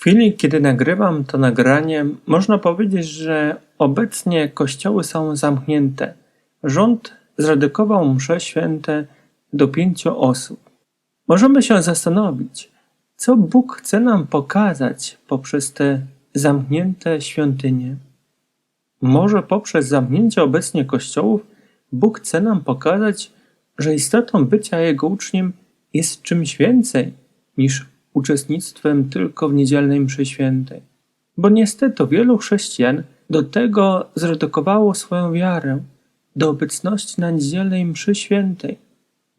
chwili, kiedy nagrywam to nagranie, można powiedzieć, że obecnie kościoły są zamknięte. Rząd zredukował msze święte do pięciu osób. Możemy się zastanowić, co Bóg chce nam pokazać poprzez te zamknięte świątynie. Może poprzez zamknięcie obecnie kościołów Bóg chce nam pokazać, że istotą bycia Jego uczniem jest czymś więcej niż uczestnictwem tylko w niedzielnej mszy świętej. Bo niestety wielu chrześcijan do tego zredukowało swoją wiarę, do obecności na niedzielnej mszy świętej.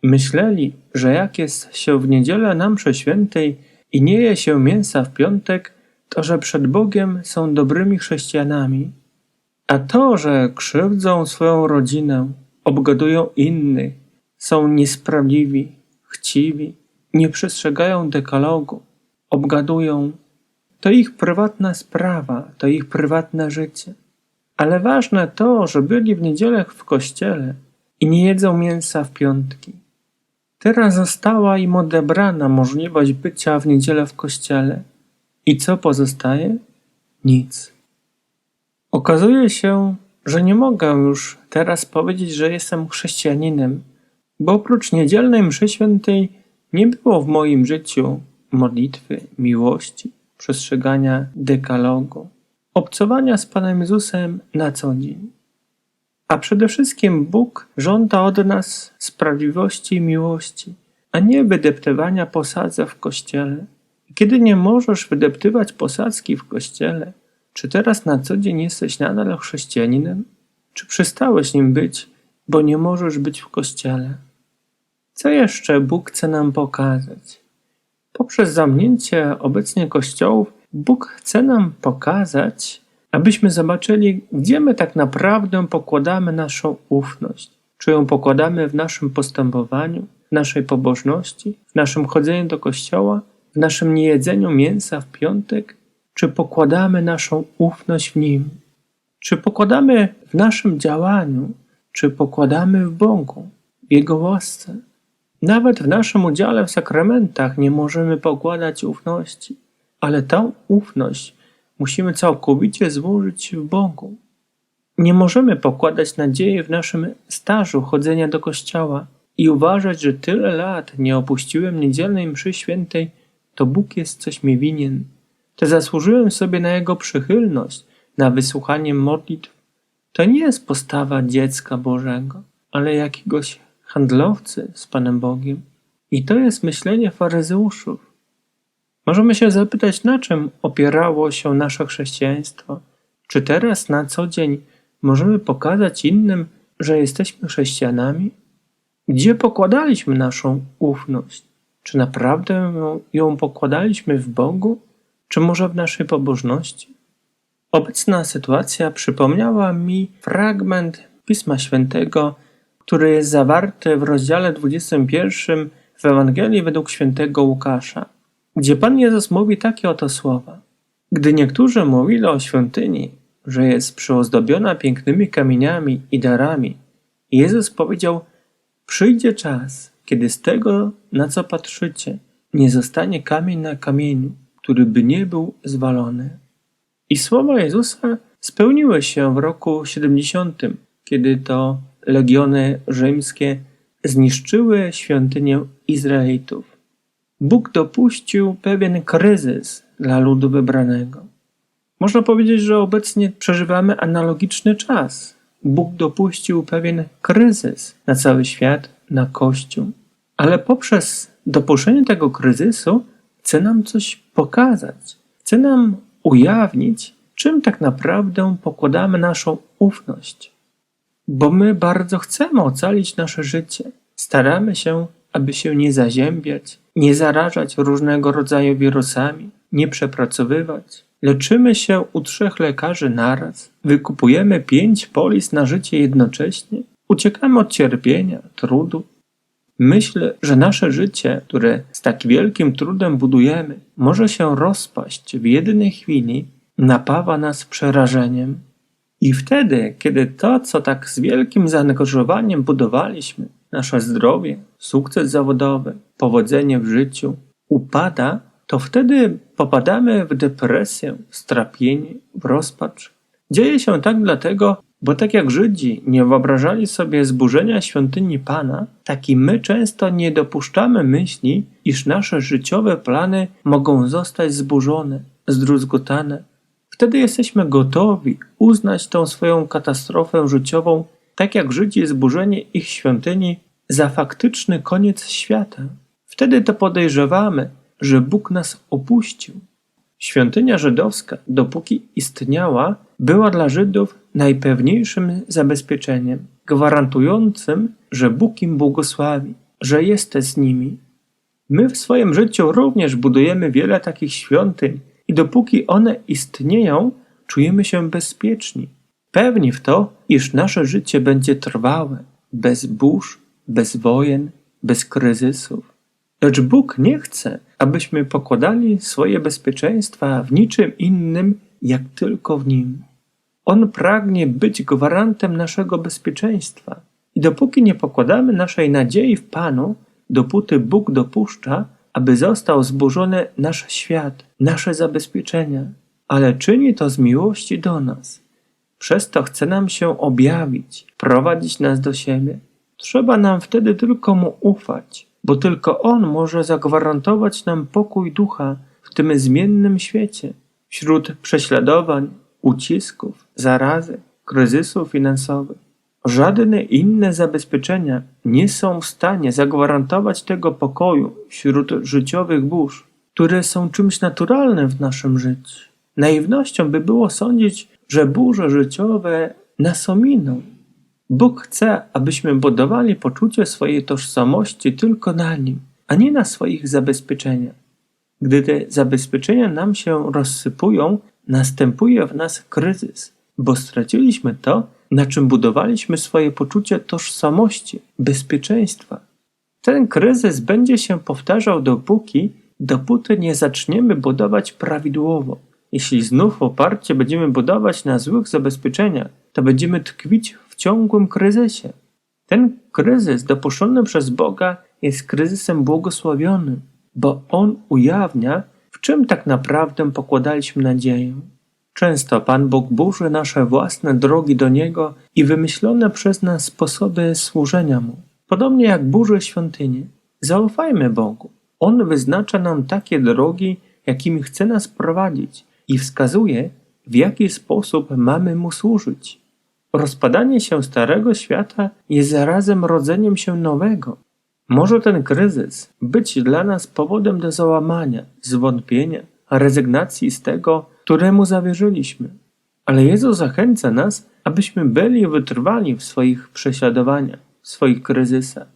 Myśleli, że jak jest się w niedzielę na mszy świętej i nie je się mięsa w piątek, to że przed Bogiem są dobrymi chrześcijanami. A to, że krzywdzą swoją rodzinę, obgadują innych, są niesprawiedliwi, chciwi, nie przestrzegają dekalogu, obgadują, to ich prywatna sprawa, to ich prywatne życie. Ale ważne to, że byli w niedzielę w kościele i nie jedzą mięsa w piątki. Teraz została im odebrana możliwość bycia w niedzielę w kościele. I co pozostaje? Nic. Okazuje się, że nie mogę już teraz powiedzieć, że jestem chrześcijaninem, bo oprócz niedzielnej mszy świętej nie było w moim życiu modlitwy, miłości, przestrzegania dekalogu, obcowania z Panem Jezusem na co dzień. A przede wszystkim Bóg żąda od nas sprawiedliwości i miłości, a nie wydeptywania posadza w kościele. Kiedy nie możesz wydeptywać posadzki w kościele, czy teraz na co dzień jesteś nadal chrześcijaninem? Czy przestałeś nim być, bo nie możesz być w kościele? Co jeszcze Bóg chce nam pokazać? Poprzez zamknięcie obecnie kościołów, Bóg chce nam pokazać, abyśmy zobaczyli, gdzie my tak naprawdę pokładamy naszą ufność. Czy ją pokładamy w naszym postępowaniu, w naszej pobożności, w naszym chodzeniu do kościoła, w naszym niejedzeniu mięsa w piątek, czy pokładamy naszą ufność w Nim? Czy pokładamy w naszym działaniu, czy pokładamy w Bogu, w Jego łasce? Nawet w naszym udziale w sakramentach nie możemy pokładać ufności, ale tę ufność musimy całkowicie złożyć w Bogu. Nie możemy pokładać nadziei w naszym stażu chodzenia do kościoła i uważać, że tyle lat nie opuściłem niedzielnej mszy świętej, to Bóg jest coś mi winien. To zasłużyłem sobie na Jego przychylność, na wysłuchanie modlitw. To nie jest postawa dziecka Bożego, ale jakiegoś handlowcy z Panem Bogiem. I to jest myślenie faryzeuszów. Możemy się zapytać, na czym opierało się nasze chrześcijaństwo? Czy teraz na co dzień możemy pokazać innym, że jesteśmy chrześcijanami? Gdzie pokładaliśmy naszą ufność? Czy naprawdę ją pokładaliśmy w Bogu, czy może w naszej pobożności? Obecna sytuacja przypomniała mi fragment Pisma Świętego, który jest zawarty w rozdziale 21 w Ewangelii według świętego Łukasza, gdzie Pan Jezus mówi takie oto słowa. Gdy niektórzy mówili o świątyni, że jest przyozdobiona pięknymi kamieniami i darami, Jezus powiedział: Przyjdzie czas, kiedy z tego, na co patrzycie, nie zostanie kamień na kamieniu, który by nie był zwalony. I słowa Jezusa spełniły się w roku 70, kiedy to legiony rzymskie zniszczyły świątynię Izraelitów. Bóg dopuścił pewien kryzys dla ludu wybranego. Można powiedzieć, że obecnie przeżywamy analogiczny czas. Bóg dopuścił pewien kryzys na cały świat, na Kościół, ale poprzez dopuszczenie tego kryzysu chce nam coś pokazać, chce nam ujawnić, czym tak naprawdę pokładamy naszą ufność bo my bardzo chcemy ocalić nasze życie. Staramy się, aby się nie zaziębiać, nie zarażać różnego rodzaju wirusami, nie przepracowywać. Leczymy się u trzech lekarzy naraz, wykupujemy pięć polis na życie jednocześnie, uciekamy od cierpienia, trudu. Myślę, że nasze życie, które z tak wielkim trudem budujemy, może się rozpaść w jednej chwili, napawa nas przerażeniem, i wtedy, kiedy to, co tak z wielkim zaangażowaniem budowaliśmy, nasze zdrowie, sukces zawodowy, powodzenie w życiu, upada, to wtedy popadamy w depresję, strapienie, w rozpacz. Dzieje się tak dlatego, bo tak jak Żydzi nie wyobrażali sobie zburzenia świątyni Pana, tak i my często nie dopuszczamy myśli, iż nasze życiowe plany mogą zostać zburzone, zdruzgotane. Wtedy jesteśmy gotowi uznać tą swoją katastrofę życiową, tak jak Żydzi zburzenie ich świątyni, za faktyczny koniec świata. Wtedy to podejrzewamy, że Bóg nas opuścił. Świątynia żydowska, dopóki istniała, była dla Żydów najpewniejszym zabezpieczeniem, gwarantującym, że Bóg im błogosławi, że jest z nimi. My w swoim życiu również budujemy wiele takich świątyń i dopóki one istnieją, czujemy się bezpieczni, pewni w to, iż nasze życie będzie trwałe, bez burz, bez wojen, bez kryzysów. Lecz Bóg nie chce, abyśmy pokładali swoje bezpieczeństwa w niczym innym, jak tylko w Nim. On pragnie być gwarantem naszego bezpieczeństwa. I dopóki nie pokładamy naszej nadziei w Panu, dopóty Bóg dopuszcza, aby został zburzony nasz świat, nasze zabezpieczenia, ale czyni to z miłości do nas. Przez to chce nam się objawić, prowadzić nas do siebie. Trzeba nam wtedy tylko Mu ufać, bo tylko On może zagwarantować nam pokój ducha w tym zmiennym świecie, wśród prześladowań, ucisków, zarazy, kryzysów finansowych. Żadne inne zabezpieczenia nie są w stanie zagwarantować tego pokoju wśród życiowych burz, które są czymś naturalnym w naszym życiu. Naiwnością by było sądzić, że burze życiowe nas ominą. Bóg chce, abyśmy budowali poczucie swojej tożsamości tylko na Nim, a nie na swoich zabezpieczeniach. Gdy te zabezpieczenia nam się rozsypują, następuje w nas kryzys, bo straciliśmy to, na czym budowaliśmy swoje poczucie tożsamości, bezpieczeństwa. Ten kryzys będzie się powtarzał dopóki, dopóty nie zaczniemy budować prawidłowo. Jeśli znów oparcie będziemy budować na złych zabezpieczeniach, to będziemy tkwić w ciągłym kryzysie. Ten kryzys dopuszczony przez Boga jest kryzysem błogosławionym, bo on ujawnia, w czym tak naprawdę pokładaliśmy nadzieję. Często Pan Bóg burzy nasze własne drogi do Niego i wymyślone przez nas sposoby służenia Mu. Podobnie jak burzy świątynię. Zaufajmy Bogu. On wyznacza nam takie drogi, jakimi chce nas prowadzić i wskazuje, w jaki sposób mamy Mu służyć. Rozpadanie się starego świata jest zarazem rodzeniem się nowego. Może ten kryzys być dla nas powodem do załamania, zwątpienia, rezygnacji z tego, któremu zawierzyliśmy. Ale Jezus zachęca nas, abyśmy byli wytrwali w swoich prześladowaniach, w swoich kryzysach.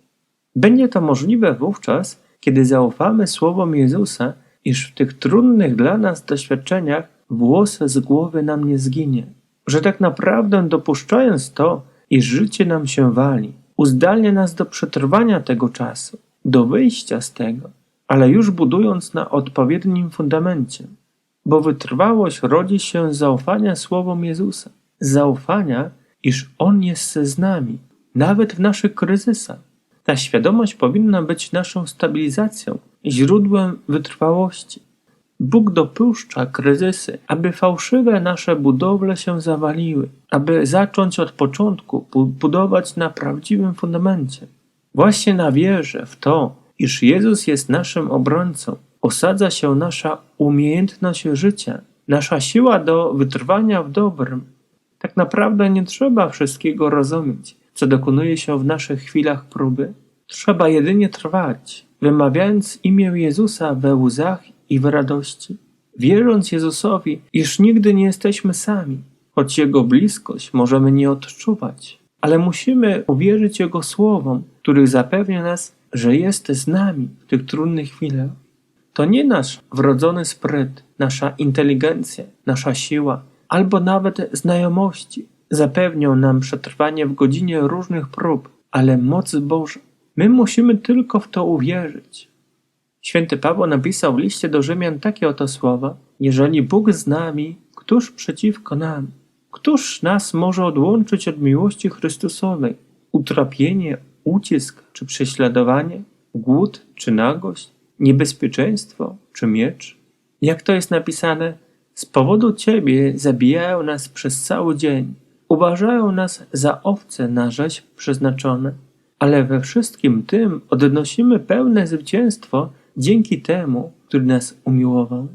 Będzie to możliwe wówczas, kiedy zaufamy słowom Jezusa, iż w tych trudnych dla nas doświadczeniach włos z głowy nam nie zginie. Że tak naprawdę dopuszczając to, iż życie nam się wali, uzdalnia nas do przetrwania tego czasu, do wyjścia z tego, ale już budując na odpowiednim fundamencie. Bo wytrwałość rodzi się z zaufania słowom Jezusa, zaufania, iż On jest z nami, nawet w naszych kryzysach. Ta świadomość powinna być naszą stabilizacją, źródłem wytrwałości. Bóg dopuszcza kryzysy, aby fałszywe nasze budowle się zawaliły, aby zacząć od początku budować na prawdziwym fundamencie. Właśnie na wierze w to, iż Jezus jest naszym obrońcą, osadza się nasza umiejętność życia, nasza siła do wytrwania w dobrym. Tak naprawdę nie trzeba wszystkiego rozumieć, co dokonuje się w naszych chwilach próby. Trzeba jedynie trwać, wymawiając imię Jezusa we łzach i w radości, wierząc Jezusowi, iż nigdy nie jesteśmy sami, choć Jego bliskość możemy nie odczuwać, ale musimy uwierzyć Jego słowom, których zapewnia nas, że jest z nami w tych trudnych chwilach. To nie nasz wrodzony spryt, nasza inteligencja, nasza siła, albo nawet znajomości zapewnią nam przetrwanie w godzinie różnych prób, ale moc Boża. My musimy tylko w to uwierzyć. Święty Paweł napisał w liście do Rzymian takie oto słowa: Jeżeli Bóg z nami, któż przeciwko nam? Któż nas może odłączyć od miłości Chrystusowej? Utrapienie, ucisk czy prześladowanie, głód czy nagość, niebezpieczeństwo, czy miecz? Jak to jest napisane? Z powodu Ciebie zabijają nas przez cały dzień. Uważają nas za owce na rzeź przeznaczone. Ale we wszystkim tym odnosimy pełne zwycięstwo dzięki temu, który nas umiłował.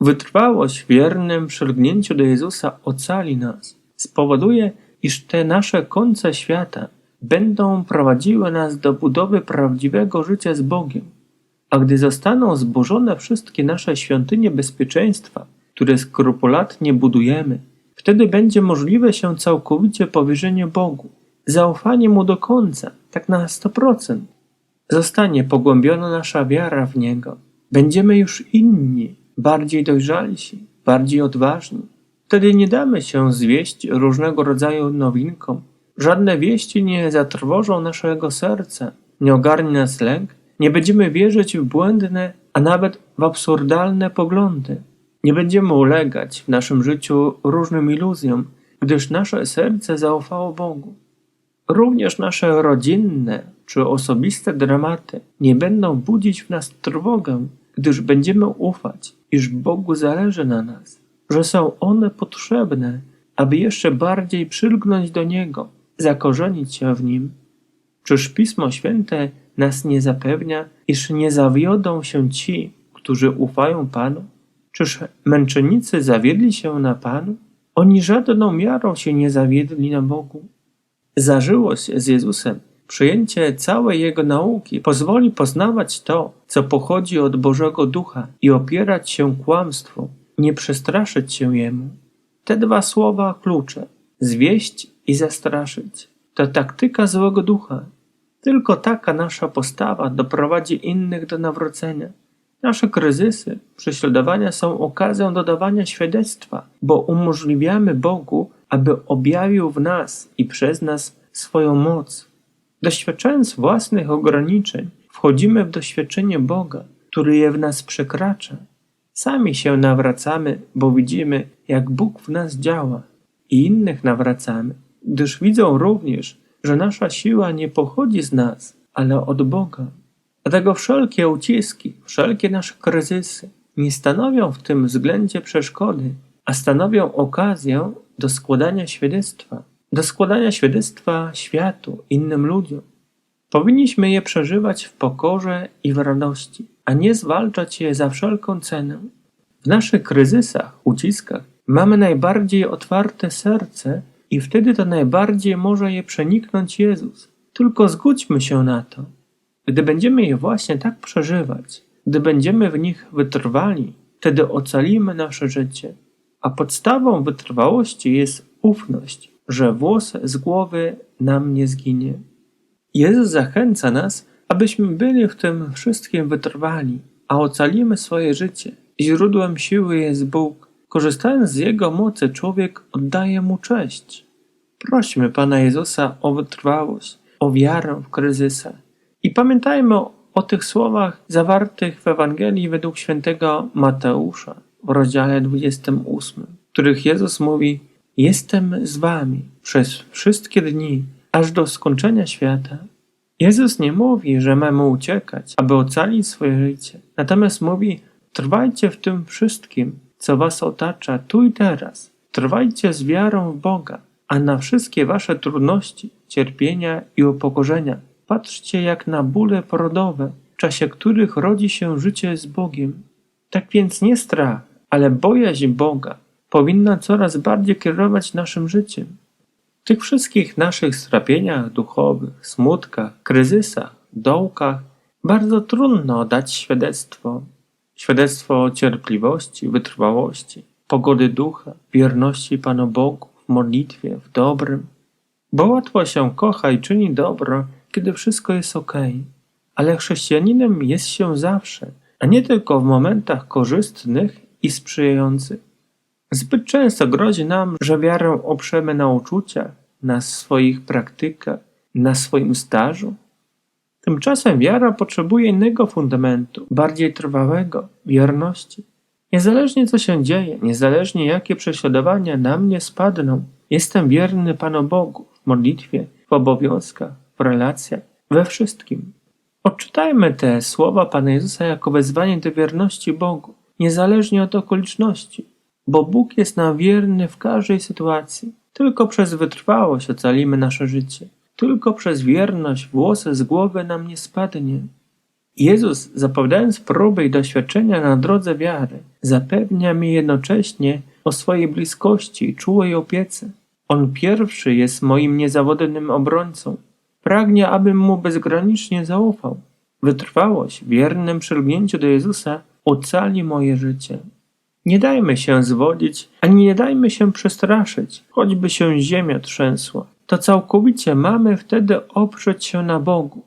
Wytrwałość w wiernym przylgnięciu do Jezusa ocali nas. Spowoduje, iż te nasze końce świata będą prowadziły nas do budowy prawdziwego życia z Bogiem. A gdy zostaną zburzone wszystkie nasze świątynie bezpieczeństwa, które skrupulatnie budujemy, wtedy będzie możliwe się całkowicie powierzenie Bogu, zaufanie Mu do końca, tak na 100%. Zostanie pogłębiona nasza wiara w Niego. Będziemy już inni, bardziej dojrzalsi, bardziej odważni. Wtedy nie damy się zwieść różnego rodzaju nowinkom. Żadne wieści nie zatrwożą naszego serca, nie ogarnie nas lęk, nie będziemy wierzyć w błędne, a nawet w absurdalne poglądy. Nie będziemy ulegać w naszym życiu różnym iluzjom, gdyż nasze serce zaufało Bogu. Również nasze rodzinne czy osobiste dramaty nie będą budzić w nas trwogę, gdyż będziemy ufać, iż Bogu zależy na nas, że są one potrzebne, aby jeszcze bardziej przylgnąć do Niego, zakorzenić się w Nim. Czyż Pismo Święte nas nie zapewnia, iż nie zawiodą się ci, którzy ufają Panu? Czyż męczennicy zawiedli się na Panu? Oni żadną miarą się nie zawiedli na Bogu. Zażyłość z Jezusem, przyjęcie całej Jego nauki pozwoli poznawać to, co pochodzi od Bożego Ducha i opierać się kłamstwu, nie przestraszyć się Jemu. Te dwa słowa klucze, zwieść i zastraszyć, to taktyka złego ducha. Tylko taka nasza postawa doprowadzi innych do nawrócenia. Nasze kryzysy, prześladowania są okazją do dawania świadectwa, bo umożliwiamy Bogu, aby objawił w nas i przez nas swoją moc. Doświadczając własnych ograniczeń, wchodzimy w doświadczenie Boga, który je w nas przekracza. Sami się nawracamy, bo widzimy, jak Bóg w nas działa, i innych nawracamy, gdyż widzą również, że nasza siła nie pochodzi z nas, ale od Boga. Dlatego wszelkie uciski, wszelkie nasze kryzysy nie stanowią w tym względzie przeszkody, a stanowią okazję do składania świadectwa, do składania świadectwa światu, innym ludziom. Powinniśmy je przeżywać w pokorze i w radości, a nie zwalczać je za wszelką cenę. W naszych kryzysach, uciskach mamy najbardziej otwarte serce i wtedy to najbardziej może je przeniknąć Jezus. Tylko zgódźmy się na to. Gdy będziemy je właśnie tak przeżywać, gdy będziemy w nich wytrwali, wtedy ocalimy nasze życie. A podstawą wytrwałości jest ufność, że włos z głowy nam nie zginie. Jezus zachęca nas, abyśmy byli w tym wszystkim wytrwali, a ocalimy swoje życie. Źródłem siły jest Bóg. Korzystając z Jego mocy, człowiek oddaje Mu cześć. Prośmy Pana Jezusa o wytrwałość, o wiarę w kryzysach. I pamiętajmy o, o tych słowach zawartych w Ewangelii według świętego Mateusza w rozdziale 28, w których Jezus mówi: Jestem z wami przez wszystkie dni, aż do skończenia świata. Jezus nie mówi, że mamy uciekać, aby ocalić swoje życie. Natomiast mówi: Trwajcie w tym wszystkim, co was otacza tu i teraz. Trwajcie z wiarą w Boga, a na wszystkie wasze trudności, cierpienia i upokorzenia patrzcie jak na bóle porodowe, w czasie których rodzi się życie z Bogiem. Tak więc nie strach, ale bojaźń Boga powinna coraz bardziej kierować naszym życiem. W tych wszystkich naszych strapieniach duchowych, smutkach, kryzysach, dołkach bardzo trudno dać świadectwo. Świadectwo cierpliwości, wytrwałości, pogody ducha, wierności Panu Bogu w modlitwie, w dobrym. Bo łatwo się kocha i czyni dobro, kiedy wszystko jest ok. Ale chrześcijaninem jest się zawsze, a nie tylko w momentach korzystnych i sprzyjających. Zbyt często grozi nam, że wiarę oprzemy na uczuciach, na swoich praktykach, na swoim stażu. Tymczasem wiara potrzebuje innego fundamentu, bardziej trwałego, wierności. Niezależnie co się dzieje, niezależnie jakie prześladowania na mnie spadną, jestem wierny Panu Bogu w modlitwie, w obowiązkach, w relacjach, we wszystkim. Odczytajmy te słowa Pana Jezusa jako wezwanie do wierności Bogu, niezależnie od okoliczności, bo Bóg jest nam wierny w każdej sytuacji. Tylko przez wytrwałość ocalimy nasze życie. Tylko przez wierność włosy z głowy nam nie spadnie. Jezus, zapowiadając próby i doświadczenia na drodze wiary, zapewnia mi jednocześnie o swojej bliskości i czułej opiece. On pierwszy jest moim niezawodnym obrońcą. Pragnie, abym mu bezgranicznie zaufał. Wytrwałość w wiernym przylgnięciu do Jezusa ocali moje życie. Nie dajmy się zwodzić, ani nie dajmy się przestraszyć, choćby się ziemia trzęsła. To całkowicie mamy wtedy oprzeć się na Bogu.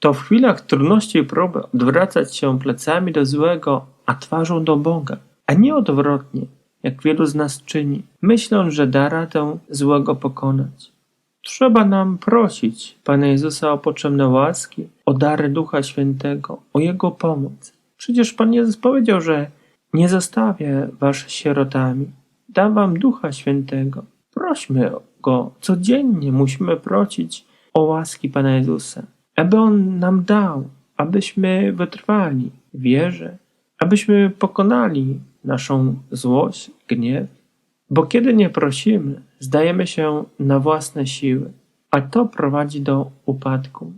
To w chwilach trudności i próby odwracać się plecami do złego, a twarzą do Boga, a nie odwrotnie, jak wielu z nas czyni, myśląc, że da radę złego pokonać. Trzeba nam prosić Pana Jezusa o potrzebne łaski, o dary Ducha Świętego, o Jego pomoc. Przecież Pan Jezus powiedział, że nie zostawię was sierotami. Dam wam Ducha Świętego. Prośmy Go. Codziennie musimy prosić o łaski Pana Jezusa, aby On nam dał, abyśmy wytrwali w wierze, abyśmy pokonali naszą złość, gniew. Bo kiedy nie prosimy, zdajemy się na własne siły, a to prowadzi do upadku.